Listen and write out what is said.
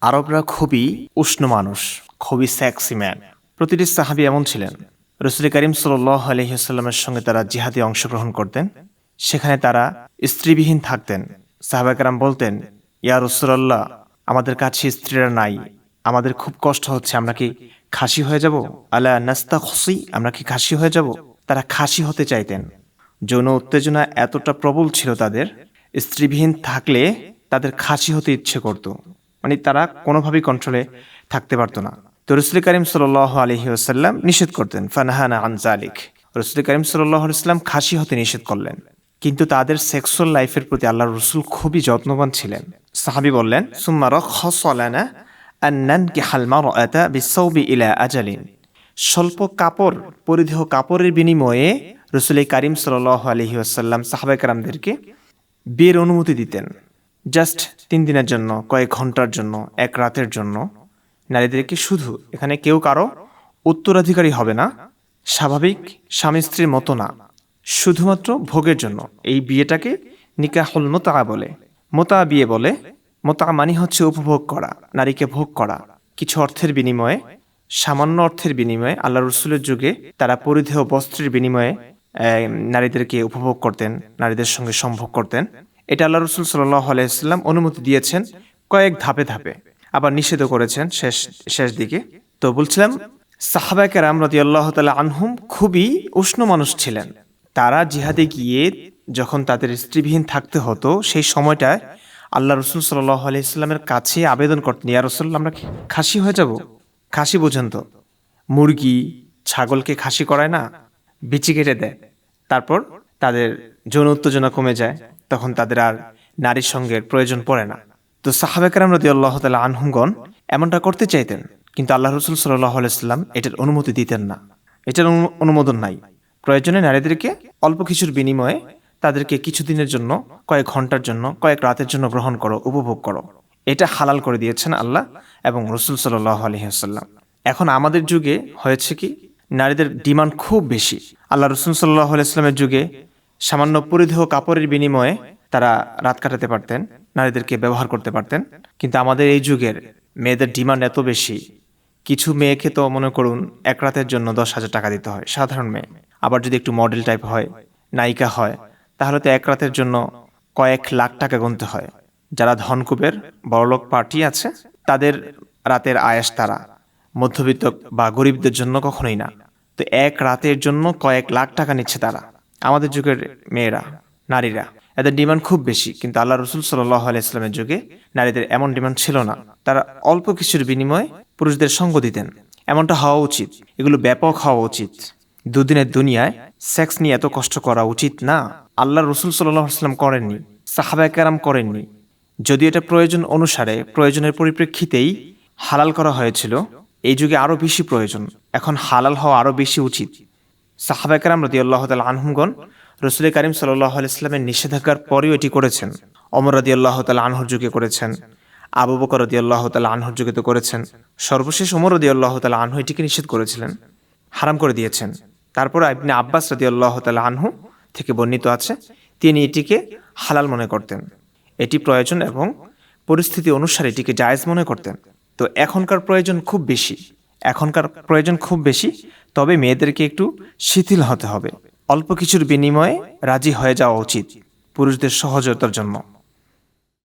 আরবরা খুবই উষ্ণ মানুষ, খুবই স্যাক্সি ম্যান প্রতিটি সাহাবি এমন ছিলেন। রসুল করিম সাল আলহিহাস্লামের সঙ্গে তারা জিহাদে অংশগ্রহণ করতেন। সেখানে তারা স্ত্রীবিহীন থাকতেন। সাহাবাকারাম বলতেন, ইয়া রসুল্লাহ আমাদের কাছে স্ত্রীরা নাই। আমাদের খুব কষ্ট হচ্ছে, আমরা কি খাসি হয়ে যাব? আলা নাস্তা খুশি আমরা কি খাসি হয়ে যাব? তারা খাসি হতে চাইতেন। যৌন উত্তেজনা এতটা প্রবল ছিল তাদের, স্ত্রীবিহীন থাকলে তাদের খাসি হতে ইচ্ছে করত। মানে তারা কোনোভাবেই কন্ট্রোলে থাকতে পারতো না। তো রসুল করিম সাল আলহি আসাল্লাম নিষেধ করতেন, ফানাহানা আনজালিক রসুল করিম সাল্লাহ ইসলাম খাসি হতে নিষেধ করলেন। কিন্তু তাদের সেক্সুয়াল লাইফের প্রতি আল্লাহ রসুল খুবই যত্নবান ছিলেন। সাহাবি বললেন, সুম্মা রখানা আন্নান কি হালমা রাতা বিসৌবি ইলা আজালিন। স্বল্প কাপড় পরিধেয় কাপড়ের বিনিময়ে রসুল করিম সাল আলহি আসাল্লাম সাহাবাইকারামদেরকে বিয়ের অনুমতি দিতেন। জাস্ট তিন দিনের জন্য, কয়েক ঘণ্টার জন্য, এক রাতের জন্য। নারীদেরকে শুধু এখানে কেউ কারও উত্তরাধিকারী হবে না, স্বাভাবিক স্বামী স্ত্রীর মতো না, শুধুমাত্র ভোগের জন্য। এই বিয়েটাকে নিকাহুল মোতা বলে। মোতা বিয়ে বলে মোতা মানি হচ্ছে উপভোগ করা, নারীকে ভোগ করা। কিছু অর্থের বিনিময়ে, সামান্য অর্থের বিনিময়ে আল্লাহ রসুলের যুগে তারা পরিধেয় বস্ত্রের বিনিময়ে নারীদেরকে উপভোগ করতেন, নারীদের সঙ্গে সম্ভোগ করতেন। এটা আল্লাহ রসুল সাল্লাহ আলাইসাল্লাম অনুমতি দিয়েছেন কয়েক ধাপে ধাপে, আবার নিষেধও করেছেন শেষ শেষ দিকে। তো বলছিলাম সাহাবাকেরাম রদি আল্লাহ তালা আনহুম খুবই উষ্ণ মানুষ ছিলেন। তারা জিহাদে গিয়ে যখন তাদের স্ত্রীবিহীন থাকতে হতো, সেই সময়টায় আল্লাহ রসুল সাল্লাহ আলাইস্লামের কাছে আবেদন করতেন, ইয়া রসুল্লাহ আমরা খাসি হয়ে যাব? খাসি বোঝেন তো, মুরগি ছাগলকে খাসি করায় না, বিচি কেটে দেয়, তারপর তাদের যৌন উত্তেজনা কমে যায়। তখন তাদের আর নারীর সঙ্গে প্রয়োজন পড়ে না। তো সাহাবেকরাম রদি আল্লাহ তালা আনহুগণ এমনটা করতে চাইতেন, কিন্তু আল্লাহ রসুল সাল্লাহ আলাইস্লাম এটার অনুমতি দিতেন না। এটার অনুমোদন নাই। প্রয়োজনে নারীদেরকে অল্প কিছুর বিনিময়ে তাদেরকে কিছুদিনের জন্য, কয়েক ঘণ্টার জন্য, কয়েক রাতের জন্য গ্রহণ করো, উপভোগ করো। এটা হালাল করে দিয়েছেন আল্লাহ এবং রসুল সাল্লাহ আলহিহাসাল্লাম এখন আমাদের যুগে হয়েছে কি, নারীদের ডিমান্ড খুব বেশি। আল্লাহ রসুল সাল্লাহ আলাইস্লামের যুগে সামান্য পরিধেয় কাপড়ের বিনিময়ে তারা রাত কাটাতে পারতেন, নারীদেরকে ব্যবহার করতে পারতেন। কিন্তু আমাদের এই যুগের মেয়েদের ডিমান্ড এত বেশি, কিছু মেয়েকে তো মনে করুন এক রাতের জন্য দশ হাজার টাকা দিতে হয়, সাধারণ মেয়ে। আবার যদি একটু মডেল টাইপ হয়, নায়িকা হয়, তাহলে তো এক রাতের জন্য কয়েক লাখ টাকা গুনতে হয়। যারা ধনকুবের বড়লোক পার্টি আছে, তাদের রাতের আয়াস তারা, মধ্যবিত্ত বা গরিবদের জন্য কখনোই না। তো এক রাতের জন্য কয়েক লাখ টাকা নিচ্ছে তারা। আমাদের যুগের মেয়েরা, নারীরা, এদের ডিমান্ড খুব বেশি, কিন্তু আল্লাহ রসুল সাল্লাহ আলাইস্লামের যুগে নারীদের এমন ডিমান্ড ছিল না। তারা অল্প কিছুর বিনিময়ে পুরুষদের সঙ্গ দিতেন। এমনটা হওয়া উচিত। এগুলো ব্যাপক হওয়া উচিত। দুদিনের দুনিয়ায় সেক্স নিয়ে এত কষ্ট করা উচিত না। আল্লাহ রসুল সাল্লাহ আসলাম করেননি সাহাবায়াম করেননি। যদি এটা প্রয়োজন অনুসারে, প্রয়োজনের পরিপ্রেক্ষিতেই হালাল করা হয়েছিল, এই যুগে আরও বেশি প্রয়োজন। এখন হালাল হওয়া আরও বেশি উচিত। সাহাবাকরাম রদি আল্লাহ তাল আনহুমগণ রসুল করিম সাল্লাহ ইসলামের নিষেধাজ্ঞার পরেও এটি করেছেন। অমর আল্লাহ তাল আনহর যুগে করেছেন। আবু বকর রদি আল্লাহ তাল আনহর যুগে তো করেছেন। সর্বশেষ রদি আল্লাহ তাল আনহু এটিকে নিষেধ করেছিলেন, হারাম করে দিয়েছেন। তারপর আপনি আব্বাস রদি আল্লাহ তাল আনহু থেকে বর্ণিত আছে, তিনি এটিকে হালাল মনে করতেন। এটি প্রয়োজন এবং পরিস্থিতি অনুসারে এটিকে জায়েজ মনে করতেন। তো এখনকার প্রয়োজন খুব বেশি। এখনকার প্রয়োজন খুব বেশি, তবে মেয়েদেরকে একটু শিথিল হতে হবে। অল্প কিছুর বিনিময়ে রাজি হয়ে যাওয়া উচিত, পুরুষদের সহজতার জন্য।